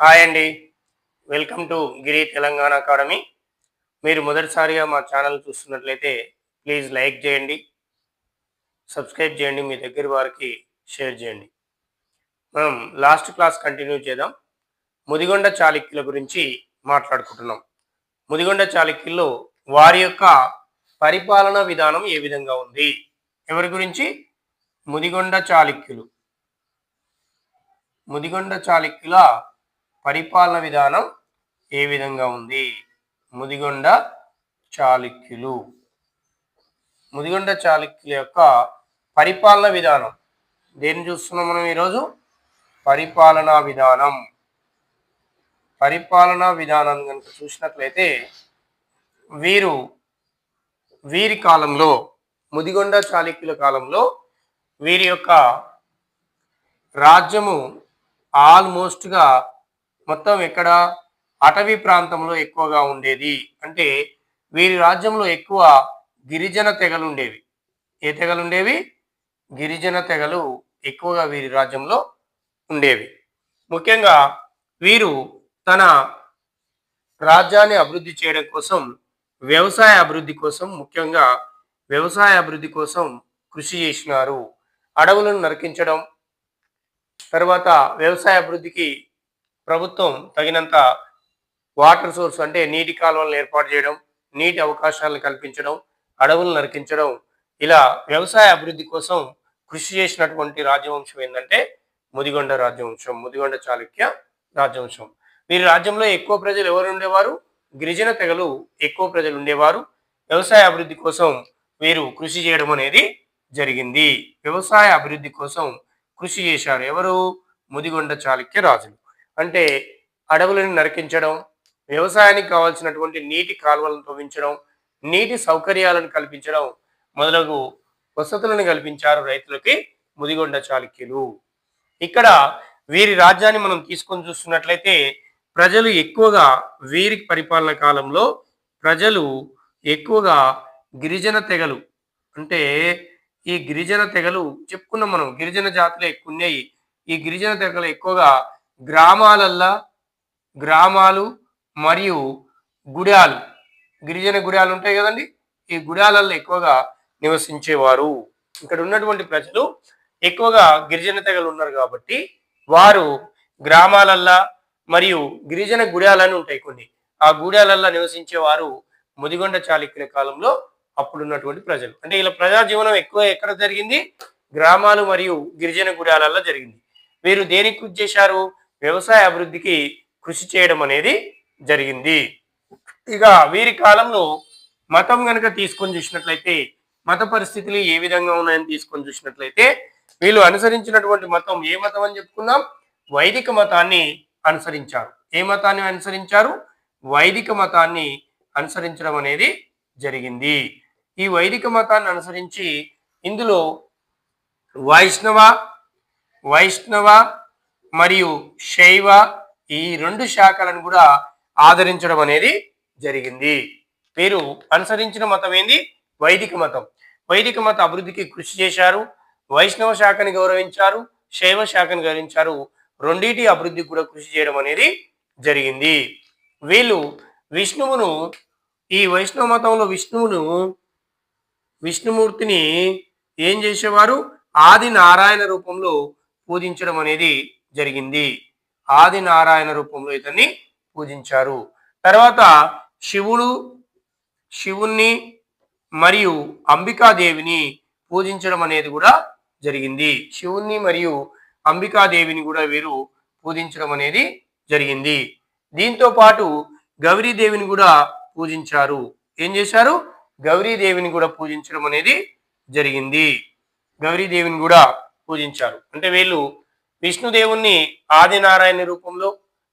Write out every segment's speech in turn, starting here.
Hi అండి. Welcome to Giri Telangana academy. మీరు మొదటిసారిగా మా ఛానల్ చూస్తున్నట్లయితే ప్లీజ్ లైక్ చేయండి సబ్స్క్రైబ్ చేయండి మీ దగ్గర వారికి షేర్ చేయండి. మనం లాస్ట్ క్లాస్ కంటిన్యూ చేద్దాం. ముదిగొండ చాళుక్యుల గురించి మాట్లాడుకుంటున్నాం. ముదిగొండ చాళుక్యుల్లో వారి యొక్క పరిపాలన విధానం ఏ విధంగా ఉంది? ఎవరి గురించి? ముదిగొండ చాళుక్యులు. ముదిగొండ చాళుక్యుల పరిపాలన విధానం ఏ విధంగా ఉంది? ముదిగొండ చాళుక్యులు. ముదిగొండ చాళుక్యుల యొక్క పరిపాలన విధానం. దేన్ని చూస్తున్నాం మనం ఈరోజు? పరిపాలనా విధానం. పరిపాలనా విధానం కనుక చూసినట్లయితే వీరు వీరి కాలంలో ముదిగొండ చాళుక్యుల కాలంలో వీరి యొక్క రాజ్యము ఆల్మోస్ట్గా మొత్తం ఎక్కడ అటవీ ప్రాంతంలో ఎక్కువగా ఉండేది? అంటే వీరి రాజ్యంలో ఎక్కువ గిరిజన తెగలు ఉండేవి. ఏ తెగలు ఉండేవి? గిరిజన తెగలు ఎక్కువగా వీరి రాజ్యంలో ఉండేవి. ముఖ్యంగా వీరు తన రాజ్యాన్ని అభివృద్ధి చేయడం కోసం వ్యవసాయ అభివృద్ధి కోసం ముఖ్యంగా వ్యవసాయ అభివృద్ధి కోసం కృషి చేసినారు. అడవులను నరికించడం తర్వాత వ్యవసాయ అభివృద్ధికి ప్రభుత్వం తగినంత వాటర్ సోర్స్ అంటే నీటి కాలువలను ఏర్పాటు చేయడం నీటి అవకాశాలను కల్పించడం అడవులను నరికించడం ఇలా వ్యవసాయ అభివృద్ధి కోసం కృషి చేసినటువంటి రాజవంశం ఏంటంటే ముదిగొండ రాజవంశం ముదిగొండ చాళుక్య రాజవంశం. వీరి రాజ్యంలో ఎక్కువ ప్రజలు ఎవరు ఉండేవారు? గిరిజన తెగలు ఎక్కువ ప్రజలు ఉండేవారు. వ్యవసాయ అభివృద్ధి కోసం వీరు కృషి చేయడం అనేది జరిగింది. వ్యవసాయ అభివృద్ధి కోసం కృషి చేశారు ఎవరు? ముదిగొండ చాళుక్య రాజులు. అంటే అడవులను నరికించడం వ్యవసాయానికి కావాల్సినటువంటి నీటి కాలువలను తవ్వించడం నీటి సౌకర్యాలను కల్పించడం మొదలగు వసతులను కల్పించారు రైతులకి ముదిగొండ చాళుక్యులు. ఇక్కడ వీరి రాజ్యాన్ని మనం తీసుకొని చూస్తున్నట్లయితే ప్రజలు ఎక్కువగా వీరి పరిపాలన కాలంలో ప్రజలు ఎక్కువగా గిరిజన తెగలు. అంటే ఈ గిరిజన తెగలు చెప్పుకున్నాం మనం గిరిజన జాతులు ఎక్కువ ఉన్నాయి ఈ గిరిజన తెగలు ఎక్కువగా గ్రామాలల్లా గ్రామాలు మరియు గుడాలు. గిరిజన గుడాలు ఉంటాయి కదండి? ఈ గుడాలల్లో ఎక్కువగా నివసించేవారు. ఇక్కడ ఉన్నటువంటి ప్రజలు ఎక్కువగా గిరిజన తెగలు ఉన్నారు కాబట్టి వారు గ్రామాలల్లా మరియు గిరిజన గుడాలని ఉంటాయి కొన్ని. ఆ గూడాలల్లో నివసించేవారు ముదిగొండ చాళుక్యుల కాలంలో అప్పుడున్నటువంటి ప్రజలు. అంటే ఇలా ప్రజా జీవనం ఎక్కువ ఎక్కడ జరిగింది? గ్రామాలు మరియు గిరిజన గుడాలల్లో జరిగింది. వీరు దేనికి కృషి చేశారు వ్యవసాయ అభివృద్ధికి కృషి చేయడం అనేది జరిగింది. ఇక వీరి కాలంలో మతం గనక తీసుకొని చూసినట్లయితే మత పరిస్థితులు ఏ విధంగా ఉన్నాయని తీసుకొని చూసినట్లయితే వీళ్ళు అనుసరించినటువంటి మతం ఏ మతం అని చెప్పుకున్నాం వైదిక మతాన్ని అనుసరించారు. ఏ మతాన్ని అనుసరించారు? వైదిక మతాన్ని అనుసరించడం అనేది జరిగింది. ఈ వైదిక మతాన్ని అనుసరించి ఇందులో వైష్ణవ వైష్ణవ మరియు శైవ ఈ రెండు శాఖలను కూడా ఆదరించడం అనేది జరిగింది. వీరు అనుసరించిన మతం ఏంది? వైదిక మతం. వైదిక మత అభివృద్ధికి కృషి చేశారు. వైష్ణవ శాఖని గౌరవించారు. శైవ శాఖని గౌరవించారు. రెండింటి అభివృద్ధికి కూడా కృషి చేయడం అనేది జరిగింది. వీళ్ళు విష్ణువును ఈ వైష్ణవ మతంలో విష్ణువును విష్ణుమూర్తిని ఏం చేసేవారు? ఆది నారాయణ రూపంలో పూజించడం అనేది జరిగింది. ఆది నారాయణ రూపంలో ఇతన్ని పూజించారు. తర్వాత శివుడు శివుణ్ణి మరియు అంబికాదేవిని పూజించడం అనేది కూడా జరిగింది. శివుణ్ణి మరియు అంబికాదేవిని కూడా వీరు పూజించడం అనేది జరిగింది. దీంతో పాటు గౌరీదేవిని కూడా పూజించారు. ఏం చేశారు? గౌరీదేవిని కూడా పూజించడం అనేది జరిగింది. గౌరీదేవిని కూడా పూజించారు. అంటే వీళ్ళు విష్ణుదేవుణ్ణి ఆదినారాయణ రూపంలో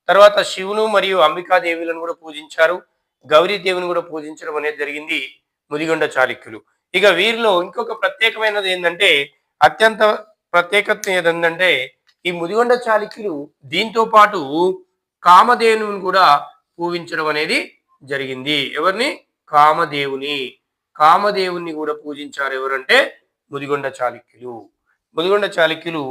తర్వాత శివును మరియు అంబికాదేవులను కూడా పూజించారు. గౌరీదేవిని కూడా పూజించడం అనేది జరిగింది ముదిగొండ చాళుక్యులు. ఇక వీరిలో ఇంకొక ప్రత్యేకమైనది ఏంటంటే అత్యంత ప్రత్యేకత ఏంటంటే ఈ ముదిగొండ చాళుక్యులు దీంతో పాటు కామదేవుని కూడా పూజించడం అనేది జరిగింది. ఎవరిని? కామదేవుని కామదేవుని కూడా పూజించారు ఎవరంటే ముదిగొండ చాళుక్యులు. ముదిగొండ చాళుక్యులు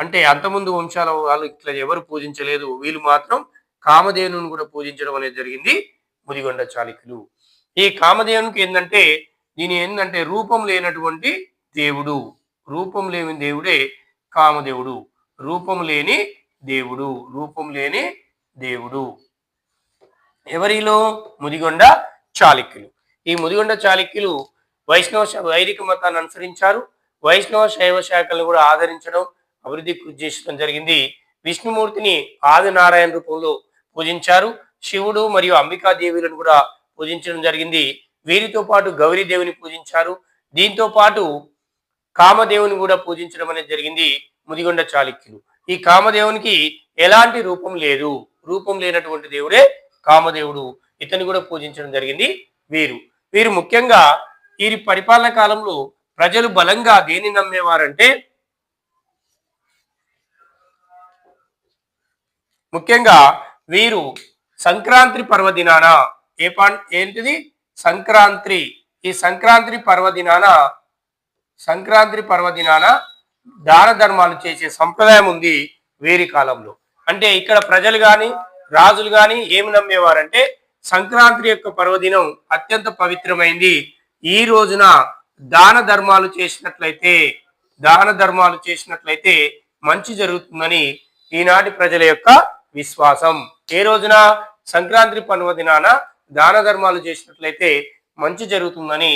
అంటే అంతముందు వంశాల వాళ్ళు ఇట్లా ఎవరు పూజించలేదు వీళ్ళు మాత్రం కామధేనుని కూడా పూజించడం అనేది జరిగింది. ముదిగొండ చాళుక్యులు. ఈ కామధేనునికి ఏంటంటే దీని ఏంటంటే రూపం లేనటువంటి దేవుడు. రూపం లేని దేవుడే కామదేవుడు. రూపం లేని దేవుడు. రూపం లేని దేవుడు. ఎవరిలో? ముదిగొండ చాళుక్యులు. ఈ ముదిగొండ చాళుక్యులు వైష్ణవ వైదిక మతాన్ని అనుసరించారు. వైష్ణవ శైవ శాఖలను కూడా ఆదరించడం అభివృద్ధి కృషి చేయడం జరిగింది. విష్ణుమూర్తిని ఆదినారాయణ రూపంలో పూజించారు. శివుడు మరియు అంబికాదేవులను కూడా పూజించడం జరిగింది. వీరితో పాటు గౌరీదేవిని పూజించారు. దీంతో పాటు కామదేవుని కూడా పూజించడం అనేది జరిగింది. ముదిగొండ చాళుక్యులు. ఈ కామదేవునికి ఎలాంటి రూపం లేదు. రూపం లేనటువంటి దేవుడే కామదేవుడు. ఇతను కూడా పూజించడం జరిగింది వీరు. వీరు ముఖ్యంగా వీరి పరిపాలన కాలంలో ప్రజలు బలంగా దేని నమ్మేవారంటే ముఖ్యంగా వీరు సంక్రాంతి పర్వదినాన ఏ పా ఏంటిది? సంక్రాంతి. ఈ సంక్రాంతి పర్వదినాన సంక్రాంతి పర్వదినాన దాన ధర్మాలు చేసే సంప్రదాయం ఉంది వీరి కాలంలో. అంటే ఇక్కడ ప్రజలు కానీ రాజులు కానీ ఏమి నమ్మేవారంటే సంక్రాంతి యొక్క పర్వదినం అత్యంత పవిత్రమైంది. ఈ రోజున దాన ధర్మాలు చేసినట్లయితే దాన ధర్మాలు చేసినట్లయితే మంచి జరుగుతుందని ఈనాటి ప్రజల యొక్క విశ్వాసం. ఏ రోజున సంక్రాంతి పర్వదినాన దాన ధర్మాలు చేసినట్లయితే మంచి జరుగుతుందని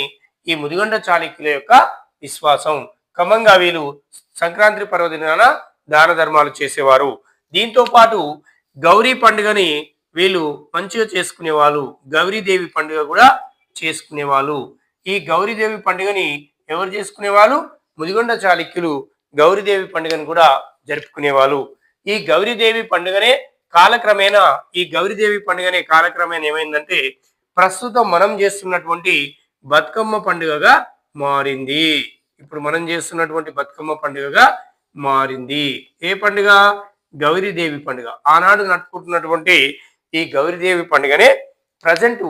ఈ ముదిగొండ చాళుక్యుల యొక్క విశ్వాసం. క్రమంగా వీళ్ళు సంక్రాంతి పర్వదినాన దాన ధర్మాలు చేసేవారు. దీంతో పాటు గౌరీ పండుగని వీళ్ళు మంచిగా చేసుకునేవాళ్ళు. గౌరీదేవి పండుగ కూడా చేసుకునేవాళ్ళు. ఈ గౌరీదేవి పండుగని ఎవరు చేసుకునేవాళ్ళు? ముదిగొండ చాళుక్యులు గౌరీదేవి పండుగను కూడా జరుపుకునేవాళ్ళు. ఈ గౌరీదేవి పండుగనే కాలక్రమేణా ఈ గౌరీదేవి పండుగనే కాలక్రమేణా ఏమైందంటే ప్రస్తుతం మనం చేస్తున్నటువంటి బతుకమ్మ పండుగగా మారింది. ఇప్పుడు మనం చేస్తున్నటువంటి బతుకమ్మ పండుగగా మారింది. ఏ పండుగ? గౌరీదేవి పండుగ. ఆనాడు నడుపుకుంటున్నటువంటి ఈ గౌరీదేవి పండుగనే ప్రజెంట్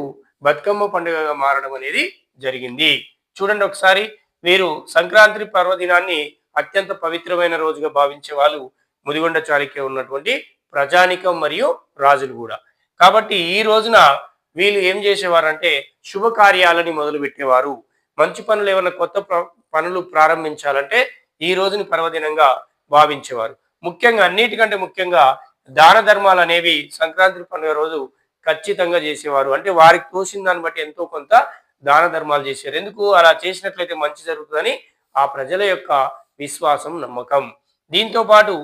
బతుకమ్మ పండుగగా మారడం అనేది జరిగింది. చూడండి ఒకసారి వీరు సంక్రాంతి పర్వదినాన్ని అత్యంత పవిత్రమైన రోజుగా భావించే వాళ్ళు ముదిగొండ చాళుక్య ఉన్నటువంటి ప్రజానికం మరియు రాజులు కూడా. కాబట్టి ఈ రోజున వీళ్ళు ఏం చేసేవారంటే శుభకార్యాలని మొదలు పెట్టేవారు. మంచి పనులు ఏమైనా కొత్త పనులు ప్రారంభించాలంటే ఈ రోజుని పర్వదినంగా భావించేవారు. ముఖ్యంగా అన్నిటికంటే ముఖ్యంగా దాన ధర్మాలు అనేవి సంక్రాంతి పండుగ రోజు ఖచ్చితంగా చేసేవారు. అంటే వారికి తోసిన దాన్ని బట్టి ఎంతో కొంత దాన ధర్మాలు చేశారు ఎందుకు? అలా చేసినట్లయితే మంచి జరుగుతుందని ఆ ప్రజల యొక్క విశ్వాసం నమ్మకం. దీంతో పాటు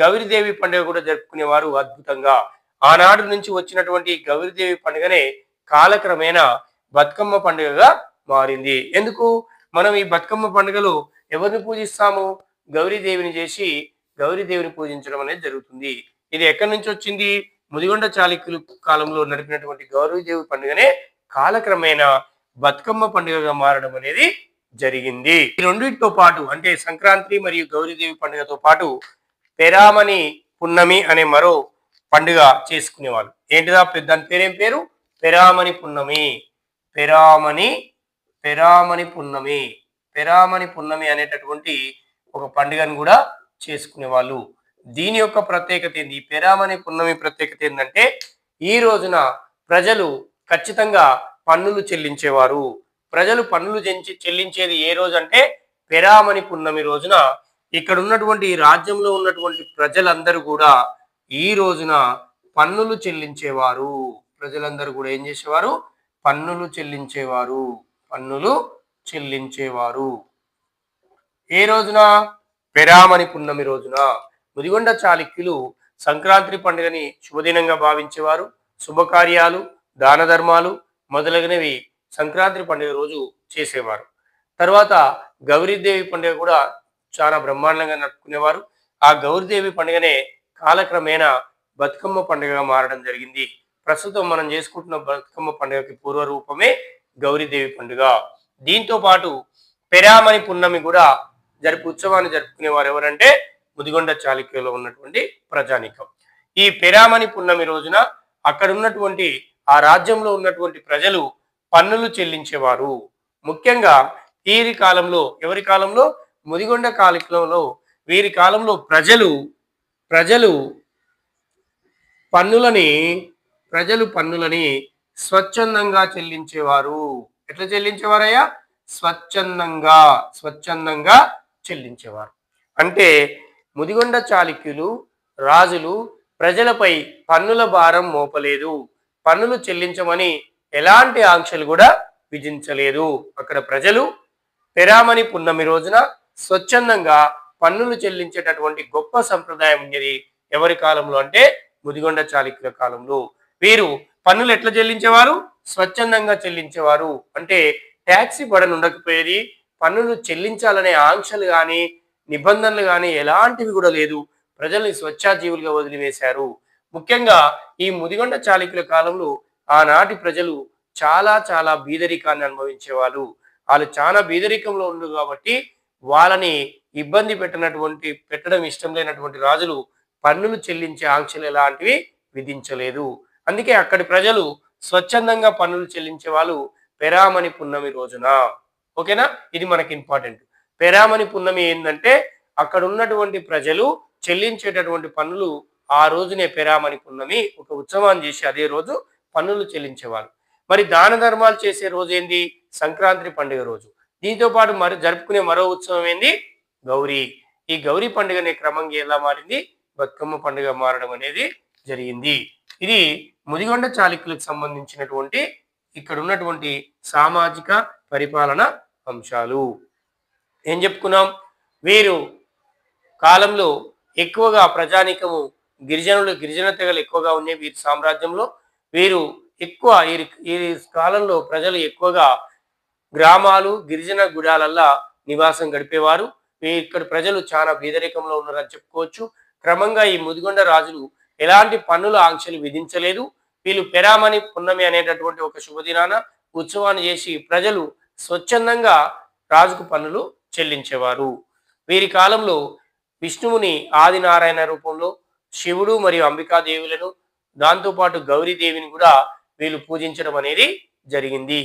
గౌరీదేవి పండుగ కూడా జరుపుకునేవారు అద్భుతంగా. ఆనాడు నుంచి వచ్చినటువంటి గౌరీదేవి పండుగనే కాలక్రమేణా బతుకమ్మ పండుగగా మారింది. ఎందుకు? మనం ఈ బతుకమ్మ పండుగలో ఎవరిని పూజిస్తాము? గౌరీదేవిని చేసి గౌరీదేవిని పూజించడం అనేది జరుగుతుంది. ఇది ఎక్కడి నుంచి వచ్చింది? ముదిగొండ చాళుక్యులు కాలంలో నడిపినటువంటి గౌరీదేవి పండుగనే కాలక్రమేణా బతుకమ్మ పండుగగా మారడం అనేది జరిగింది. ఈ రెండింటితో పాటు అంటే సంక్రాంతి మరియు గౌరీదేవి పండుగతో పాటు పెరామణి పున్నమి అనే మరో పండుగ చేసుకునేవాళ్ళు. ఏంటిదా? దాని పేరేం పేరు? పెరామణి పున్నమి. పెరామణి పెరామణి పున్నమి. పెరామణి పున్నమి అనేటటువంటి ఒక పండుగను కూడా చేసుకునేవాళ్ళు. దీని యొక్క ప్రత్యేకత ఏంది? ఈ పెరామణి పున్నమి ప్రత్యేకత ఏంటంటే ఈ రోజున ప్రజలు ఖచ్చితంగా పన్నులు చెల్లించేవారు. ప్రజలు పన్నులు చెంచి చెల్లించేది ఏ రోజు అంటే పెరామణి పున్నమి రోజున ఇక్కడ ఉన్నటువంటి ఈ రాజ్యంలో ఉన్నటువంటి ప్రజలందరూ కూడా ఈ రోజున పన్నులు చెల్లించేవారు. ప్రజలందరూ కూడా ఏం చేసేవారు? పన్నులు చెల్లించేవారు. పన్నులు చెల్లించేవారు. ఏ రోజున? పెరామణి పున్నమి రోజున. ముదిగొండ చాళుక్యులు సంక్రాంతి పండుగని శుభదినంగా భావించేవారు. శుభకార్యాలు దాన ధర్మాలు మొదలగునవి సంక్రాంతి పండుగ రోజు చేసేవారు. తర్వాత గౌరీదేవి పండుగ కూడా చాలా బ్రహ్మాండంగా నడుపుకునేవారు. ఆ గౌరీదేవి పండుగనే కాలక్రమేణా బతుకమ్మ పండుగగా మారడం జరిగింది. ప్రస్తుతం మనం చేసుకుంటున్న బతుకమ్మ పండుగకి పూర్వ రూపమే గౌరీదేవి పండుగ. దీంతో పాటు పెరామణి పున్నమి కూడా జరుపు ఉత్సవాన్ని జరుపుకునేవారు ఎవరంటే ముదిగొండ చాళుక్యలో ఉన్నటువంటి ప్రజానికం. ఈ పెరామణి పున్నమి రోజున అక్కడ ఉన్నటువంటి ఆ రాజ్యంలో ఉన్నటువంటి ప్రజలు పన్నులు చెల్లించేవారు. ముఖ్యంగా ఈ కాలంలో ఎవరి కాలంలో? ముదిగొండ కాలికలో వీరి కాలంలో ప్రజలు ప్రజలు పన్నులని ప్రజలు పన్నులని స్వచ్ఛందంగా చెల్లించేవారు. ఎట్లా చెల్లించేవారయ్యా? స్వచ్ఛందంగా స్వచ్ఛందంగా చెల్లించేవారు. అంటే ముదిగొండ చాళుక్యులు రాజులు ప్రజలపై పన్నుల భారం మోపలేదు. పన్నులు చెల్లించమని ఎలాంటి ఆంక్షలు కూడా విధించలేదు. అక్కడ ప్రజలు పెరామణి పున్నమి రోజున స్వచ్ఛందంగా పన్నులు చెల్లించేటటువంటి గొప్ప సంప్రదాయం ఉండేది ఎవరి కాలంలో అంటే ముదిగొండ చాళుక్యుల కాలంలో. వీరు పన్నులు ఎట్లా చెల్లించేవారు? స్వచ్ఛందంగా చెల్లించేవారు. అంటే ట్యాక్సీ బడన్ ఉండకపోయేది పన్నులు చెల్లించాలనే ఆంక్షలు కానీ నిబంధనలు కానీ ఎలాంటివి కూడా లేదు. ప్రజల్ని స్వచ్ఛాజీవులుగా వదిలివేశారు. ముఖ్యంగా ఈ ముదిగొండ చాళుక్యుల కాలంలో ఆనాటి ప్రజలు చాలా చాలా బీదరికాన్ని అనుభవించేవాళ్ళు. వాళ్ళు చాలా బీదరికంలో ఉండు కాబట్టి వాళ్ళని ఇబ్బంది పెట్టినటువంటి పెట్టడం ఇష్టం లేనటువంటి రాజులు పన్నులు చెల్లించే ఆంక్షలు ఎలాంటివి విధించలేదు. అందుకే అక్కడి ప్రజలు స్వచ్ఛందంగా పన్నులు చెల్లించే వాళ్ళు పెరామణి పున్నమి రోజున. ఓకేనా? ఇది మనకి ఇంపార్టెంట్. పెరామణి పున్నమి ఏంటంటే అక్కడ ఉన్నటువంటి ప్రజలు చెల్లించేటటువంటి పన్నులు ఆ రోజునే పెరామణి పున్నమి ఒక ఉత్సవాన్ని చేసి అదే రోజు పన్నులు చెల్లించేవాళ్ళు. మరి దాన ధర్మాలు చేసే రోజు ఏంది? సంక్రాంతి పండుగ రోజు. దీంతో పాటు మరి జరుపుకునే మరో ఉత్సవం ఏంది? గౌరీ. ఈ గౌరీ పండుగనే క్రమంగా ఎలా మారింది? బతుకమ్మ పండుగ మారడం అనేది జరిగింది. ఇది ముదిగొండ చాళుక్యులకు సంబంధించినటువంటి ఇక్కడ ఉన్నటువంటి సామాజిక పరిపాలన అంశాలు. ఏం చెప్పుకున్నాం? వీరు కాలంలో ఎక్కువగా ప్రజానికము గిరిజనులు గిరిజన తెగలు ఎక్కువగా ఉన్నాయి వీరి సామ్రాజ్యంలో వీరు ఎక్కువ ఈ కాలంలో ప్రజలు ఎక్కువగా గ్రామాలు గిరిజన గుడాలల్లా నివాసం గడిపేవారు. ఇక్కడ ప్రజలు చాలా పేదరికంలో ఉన్నారని చెప్పుకోవచ్చు. క్రమంగా ఈ ముదిగొండ రాజులు ఎలాంటి పన్నుల ఆంక్షలు విధించలేదు. వీళ్ళు పెరామణి పున్నమి అనేటటువంటి ఒక శుభదినాన ఉత్సవాన్ని చేసి ప్రజలు స్వచ్ఛందంగా రాజుకు పన్నులు చెల్లించేవారు. వీరి కాలంలో విష్ణువుని ఆదినారాయణ రూపంలో శివుడు మరియు అంబికాదేవులను దాంతోపాటు గౌరీదేవిని కూడా వీళ్ళు పూజించడం అనేది జరిగింది.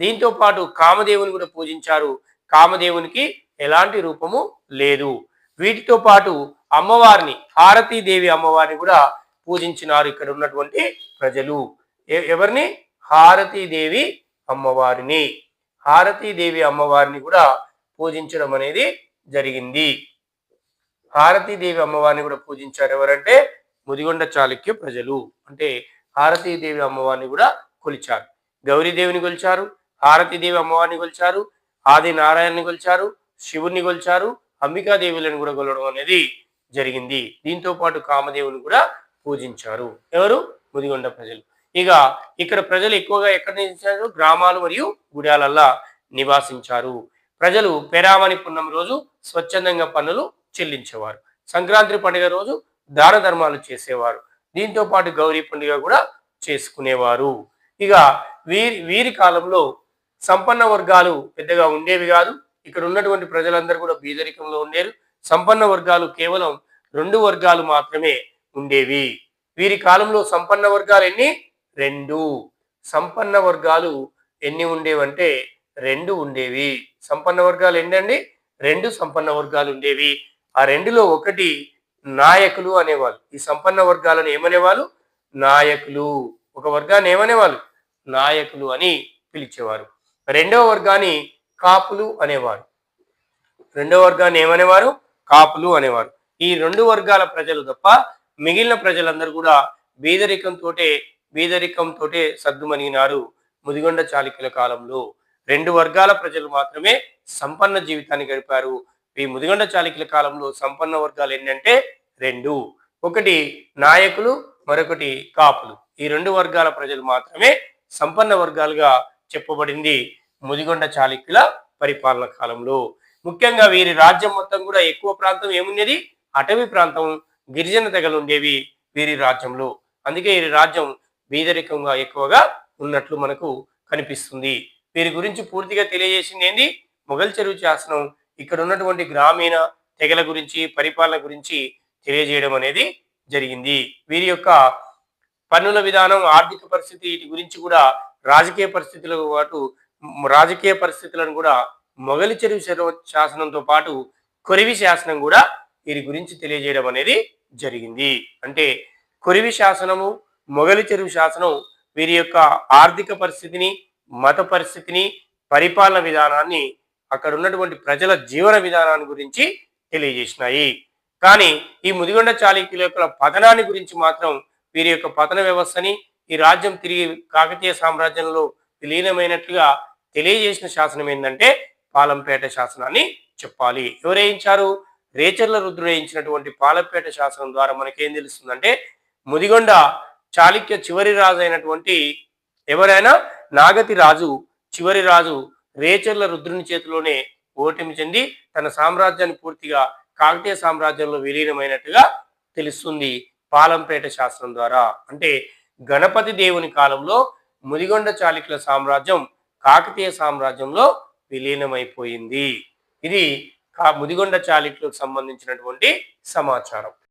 దీంతో పాటు కామదేవుని కూడా పూజించారు. కామదేవునికి ఎలాంటి రూపము లేదు. వీటితో పాటు అమ్మవారిని హారతీదేవి అమ్మవారిని కూడా పూజించినారు ఇక్కడ ఉన్నటువంటి ప్రజలు. ఎవరిని? హారతీదేవి అమ్మవారిని. హారతీదేవి అమ్మవారిని కూడా పూజించడం అనేది జరిగింది. హారతీదేవి అమ్మవారిని కూడా పూజించారు ఎవరంటే? ముదిగొండ చాళుక్య ప్రజలు. అంటే హారతీదేవి అమ్మవారిని కూడా కొలిచారు. గౌరీదేవిని కొలిచారు. హారతిదేవి అమ్మవారిని కొలిచారు ఆది నారాయణని కొలిచారు శివుని కొలిచారు అంబికాదేవులను కూడా కొలవడం అనేది జరిగింది. దీంతో పాటు కామదేవుని కూడా పూజించారు. ఎవరు? ముదిగొండ ప్రజలు. ఇక ఇక్కడ ప్రజలు ఎక్కువగా ఎక్కడ నివసించారు గ్రామాలు మరియు గుడాలల్లా నివాసించారు. ప్రజలు పెరామణి పున్నం రోజు స్వచ్ఛందంగా పన్నులు చెల్లించేవారు. సంక్రాంతి పండుగ రోజు దాన ధర్మాలు చేసేవారు. దీంతో పాటు గౌరీ పండుగ కూడా చేసుకునేవారు. ఇక వీరి వీరి కాలంలో సంపన్న వర్గాలు పెద్దగా ఉండేవి కాదు. ఇక్కడ ఉన్నటువంటి ప్రజలందరూ కూడా బీదరికంలో ఉండేరు సంపన్న వర్గాలు కేవలం రెండు వర్గాలు మాత్రమే ఉండేవి. వీరి కాలంలో సంపన్న వర్గాలు ఎన్ని? రెండు. సంపన్న వర్గాలు ఎన్ని ఉండేవంటే రెండు ఉండేవి. సంపన్న వర్గాలు ఏంటండి? రెండు సంపన్న వర్గాలు ఉండేవి. ఆ రెండులో ఒకటి నాయకులు అనేవాళ్ళు. ఈ సంపన్న వర్గాలను ఏమనేవాళ్ళు? నాయకులు. ఒక వర్గాన్ని ఏమనేవాళ్ళు? నాయకులు అని పిలిచేవారు. రెండవ వర్గాన్ని కాపులు అనేవారు. రెండవ వర్గాన్ని ఏమనేవారు? కాపులు అనేవారు. ఈ రెండు వర్గాల ప్రజలు తప్ప మిగిలిన ప్రజలందరూ కూడా బీదరికంతోటే బీదరికంతోటే సర్దుమణిగినారు ముదిగొండ చాళుక్యుల కాలంలో. రెండు వర్గాల ప్రజలు మాత్రమే సంపన్న జీవితాన్ని గడిపారు. ఈ ముదిగొండ చాళుక్యుల కాలంలో సంపన్న వర్గాలు ఏంటంటే రెండు. ఒకటి నాయకులు మరొకటి కాపులు. ఈ రెండు వర్గాల ప్రజలు మాత్రమే సంపన్న వర్గాలుగా చెప్పబడింది. ముదిగొండ చాళుక్యుల పరిపాలన కాలంలో. ముఖ్యంగా వీరి రాజ్యం మొత్తం కూడా ఎక్కువ ప్రాంతం ఏమున్నది? అటవీ ప్రాంతం గిరిజన తెగలు ఉండేవి వీరి రాజ్యంలో. అందుకే వీరి రాజ్యం బీదరికంగా ఎక్కువగా ఉన్నట్లు మనకు కనిపిస్తుంది. వీరి గురించి పూర్తిగా తెలియజేసింది ఏంది? మొఘల్ చెరువు శాసనం. ఇక్కడ ఉన్నటువంటి గ్రామీణ తెగల గురించి పరిపాలన గురించి తెలియజేయడం అనేది జరిగింది. వీరి యొక్క పన్నుల విధానం ఆర్థిక పరిస్థితి వీటి గురించి కూడా రాజకీయ పరిస్థితులతో పాటు రాజకీయ పరిస్థితులను కూడా మొగలి చెరువు శాసనంతో పాటు కొరివి శాసనం కూడా వీరి గురించి తెలియజేయడం అనేది జరిగింది. అంటే కొరివి శాసనము మొగలి చెరువు శాసనం వీరి యొక్క ఆర్థిక పరిస్థితిని మత పరిస్థితిని పరిపాలన విధానాన్ని అక్కడ ఉన్నటువంటి ప్రజల జీవన విధానాన్ని గురించి తెలియజేసినాయి. కానీ ఈ ముదిగొండ చాళుక్యుల యొక్క పతనాన్ని గురించి మాత్రం వీరి యొక్క పతన వ్యవస్థని ఈ రాజ్యం తిరిగి కాకతీయ సామ్రాజ్యంలో విలీనమైనట్లుగా తెలియజేసిన శాసనం ఏంటంటే పాలంపేట శాసనాన్ని చెప్పాలి. ఎవరేయించారు రేచర్ల రుద్రుడేయించినటువంటి పాలంపేట శాసనం ద్వారా మనకేం తెలుస్తుందంటే ముదిగొండ చాళుక్య చివరి రాజు అయినటువంటి ఎవరైనా నాగతి రాజు చివరి రాజు రేచర్ల రుద్రుని చేతిలోనే ఓటమి చెంది తన సామ్రాజ్యాన్ని పూర్తిగా కాకతీయ సామ్రాజ్యంలో విలీనమైనట్టుగా తెలుస్తుంది పాలంపేట శాస్త్రం ద్వారా. అంటే గణపతి దేవుని కాలంలో ముదిగొండ చాళుక్యుల సామ్రాజ్యం కాకతీయ సామ్రాజ్యంలో విలీనమైపోయింది. ఇది కా ముదిగొండ చాళుక్యులకు సంబంధించినటువంటి సమాచారం.